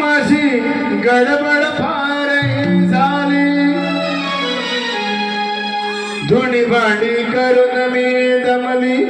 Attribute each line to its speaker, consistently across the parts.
Speaker 1: माझी गडबड फार झाली. धुणी बाणी करून मी दमली.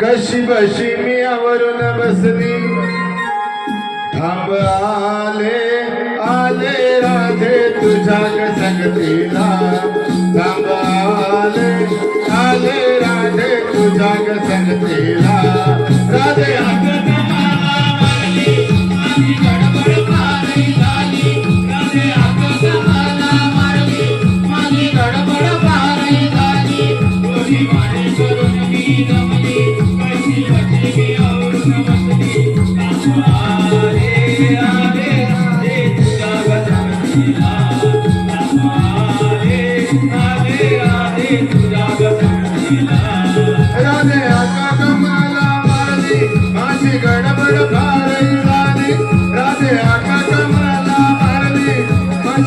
Speaker 1: कशी बशी मी आवरून बसली. थांब आले आले राधे तुझ्या संगतीला.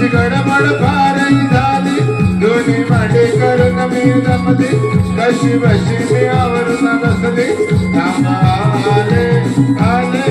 Speaker 1: మంచి గడబడ పారైదాది ధోని మడే కరుణ మీద మది కశి వశి అవరు నమసది రామ ఆలే ఆలే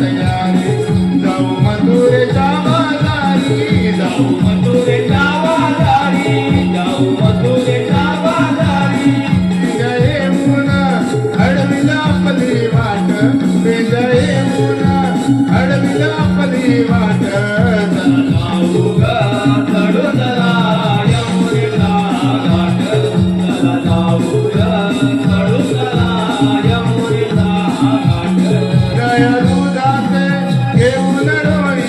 Speaker 1: Sayari. దేవుడు నడవని